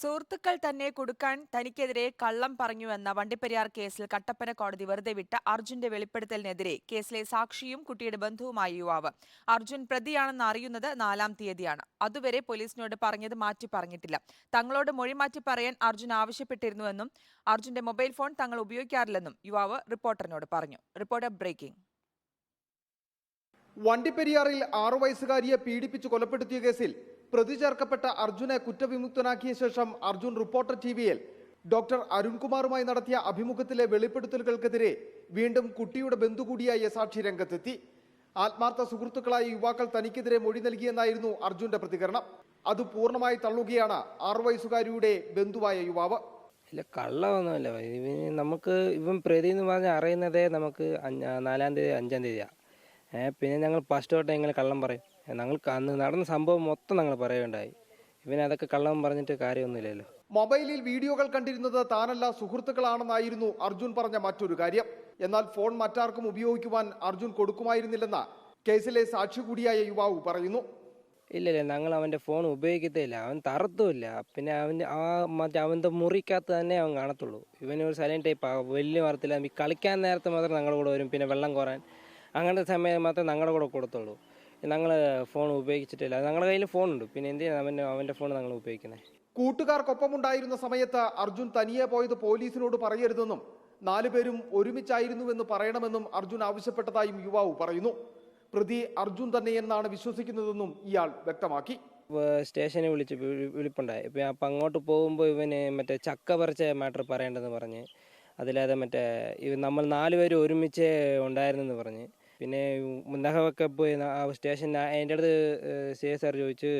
സുഹൃത്തുക്കൾ തന്നെ കൊടുക്കാൻ തനിക്കെതിരെ കള്ളം പറഞ്ഞുവെന്ന വണ്ടിപ്പെരിയാർ കേസിൽ കട്ടപ്പന കോടതി വെറുതെ വിട്ട അർജുന്റെ വെളിപ്പെടുത്തലിനെതിരെ കേസിലെ സാക്ഷിയും കുട്ടിയുടെ ബന്ധുവുമായ യുവാവ്. അർജുൻ പ്രതിയാണെന്ന് അറിയുന്നത് നാലാം തീയതിയാണ്. അതുവരെ പോലീസിനോട് പറഞ്ഞത് മാറ്റി പറഞ്ഞിട്ടില്ല. തങ്ങളോട് മൊഴി മാറ്റി പറയാൻ അർജുൻ ആവശ്യപ്പെട്ടിരുന്നുവെന്നും അർജുന്റെ മൊബൈൽ ഫോൺ തങ്ങൾ ഉപയോഗിക്കാറില്ലെന്നും യുവാവ് റിപ്പോർട്ടറിനോട് പറഞ്ഞു. Reporter breaking. വണ്ടിപ്പെരിയാറിൽ ആറു വയസ്സുകാരിയെ പീഡിപ്പിച്ച് കൊലപ്പെടുത്തിയ കേസിൽ പ്രതി ചേർക്കപ്പെട്ട അർജുനെ കുറ്റവിമുക്തനാക്കിയ ശേഷം അർജുൻ റിപ്പോർട്ടർ ടി വിയിൽ ഡോക്ടർ അരുൺകുമാറുമായി നടത്തിയ അഭിമുഖത്തിലെ വെളിപ്പെടുത്തലുകൾക്കെതിരെ വീണ്ടും കുട്ടിയുടെ ബന്ധു കൂടിയായ സാക്ഷി രംഗത്തെത്തി. ആത്മാർത്ഥ സുഹൃത്തുക്കളായ യുവാക്കൾ തനിക്കെതിരെ മൊഴി നൽകിയെന്നായിരുന്നു അർജുന്റെ പ്രതികരണം. അത് പൂർണമായി തള്ളുകയാണ് ആറു വയസ്സുകാരിയുടെ ബന്ധുവായ യുവാവ്. ഇല്ല കള്ളമൊന്നുമില്ല നമുക്ക് ഇവൻ പ്രതി എന്ന് പറഞ്ഞാൽ അറിയുന്നതേ നമുക്ക് നാലാം തീയതി അഞ്ചാം തീയതിയാണ് പിന്നെ ഞങ്ങൾ ഫസ്റ്റ് തൊട്ട് എങ്ങനെ കള്ളം പറയും. ഞങ്ങൾക്ക് അന്ന് നടന്ന സംഭവം മൊത്തം ഞങ്ങൾ പറയുകയുണ്ടായി. ഇവൻ അതൊക്കെ കള്ളം പറഞ്ഞിട്ട് കാര്യമൊന്നുമില്ലല്ലോ. മൊബൈലിൽ വീഡിയോകൾ കണ്ടിരുന്നത് താനല്ല സുഹൃത്തുക്കളാണെന്നായിരുന്നു അർജുൻ പറഞ്ഞ മറ്റൊരു കാര്യം. എന്നാൽ ഫോൺ മറ്റാർക്കും ഉപയോഗിക്കുവാൻ അർജുൻ കൊടുക്കുമായിരുന്നില്ലെന്ന് കേസിലെ സാക്ഷി കൂടിയായ യുവാവ് പറയുന്നു. ഇല്ല ഇല്ല ഞങ്ങൾ അവന്റെ ഫോൺ ഉപയോഗിക്കത്തില്ല അവൻ തറത്തുമില്ല. പിന്നെ അവൻ ആ മറ്റേ അവന്റെ മുറിക്കകത്ത് തന്നെ അവൻ കാണത്തുള്ളൂ. ഇവന് ഒരു സൈലന്റ് ടൈപ്പ് വലിയ വാർത്തയില്ല കളിക്കാൻ നേരത്തെ മാത്രം ഞങ്ങളുടെ കൂടെ വരും. പിന്നെ വെള്ളം കോരാൻ. അങ്ങനത്തെ സമയം മാത്രമേ ഞങ്ങളുടെ കൂടെ കൊടുത്തുള്ളൂ. ഞങ്ങൾ ഫോൺ ഉപയോഗിച്ചിട്ടില്ല. ഞങ്ങളുടെ കയ്യിൽ ഉണ്ട്. പിന്നെ എന്തിനാണ് അവന്റെ അവന്റെ ഫോൺ ഞങ്ങൾ ഉപയോഗിക്കുന്നത് കൂട്ടുകാർക്കൊപ്പം ഉണ്ടായിരുന്ന സമയത്ത് അർജുൻ തനിയെ പോയത് പോലീസിനോട് പറയരുതെന്നും നാലുപേരും ഒരുമിച്ചായിരുന്നുവെന്ന് പറയണമെന്നും അർജുൻ ആവശ്യപ്പെട്ടതായും യുവാവ് പറയുന്നു. പ്രതി അർജുൻ തന്നെയെന്നാണ് വിശ്വസിക്കുന്നതെന്നും ഇയാൾ വ്യക്തമാക്കി. സ്റ്റേഷനിൽ വിളിച്ച് വിളി- വിളിപ്പുണ്ടായി. ഇപ്പം അപ്പം അങ്ങോട്ട് പോകുമ്പോൾ ഇവന് മറ്റേ ചക്ക പറിച്ച മാറ്റർ പറയേണ്ടതെന്ന് പറഞ്ഞ് അതില്ലാതെ മറ്റേ ഇവ നമ്മൾ നാലുപേരും ഒരുമിച്ച് ഉണ്ടായിരുന്നെന്ന് പറഞ്ഞ് പിന്നെ നഖമൊക്കെ പോയി സ്റ്റേഷൻ എന്റെ അടുത്ത് സി എസ് ആർ ചോദിച്ച്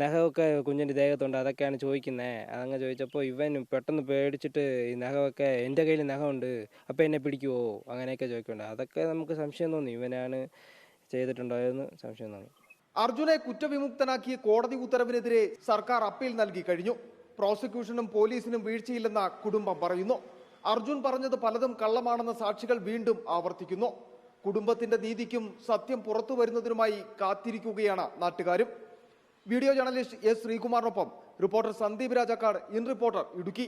നഖമൊക്കെ കുഞ്ഞിന്റെ ദേഹത്തുണ്ട്? അതൊക്കെയാണ് ചോദിക്കുന്നത് അതങ്ങ് ചോദിച്ചപ്പോൾ ഇവൻ പെട്ടെന്ന് പേടിച്ചിട്ട് ഈ നഖമൊക്കെ എന്റെ കയ്യിൽ നഖമുണ്ട് അപ്പോൾ എന്നെ പിടിക്കുമോ അങ്ങനെയൊക്കെ ചോദിക്കുന്നുണ്ട്. അതൊക്കെ നമുക്ക് സംശയം തോന്നി. ഇവനാണ് ചെയ്തിട്ടുണ്ടോ എന്ന് സംശയം തോന്നി. അർജുനെ കുറ്റവിമുക്തനാക്കിയ കോടതി ഉത്തരവിനെതിരെ സർക്കാർ അപ്പീൽ നൽകി കഴിഞ്ഞു. പ്രോസിക്യൂഷനും പോലീസിനും വീഴ്ചയില്ലെന്ന കുടുംബം പറയുന്നു. അർജുൻ പറഞ്ഞത് പലതും കള്ളമാണെന്ന സാക്ഷികൾ വീണ്ടും ആവർത്തിക്കുന്നു. കുടുംബത്തിന്റെ നീതിക്കും സത്യം പുറത്തു വരുന്നതിനുമായി കാത്തിരിക്കുകയാണ് നാട്ടുകാരും. Video journalist S ശ്രീകുമാറിനൊപ്പം reporter Sandeep Rajakkad in reporter Idukki.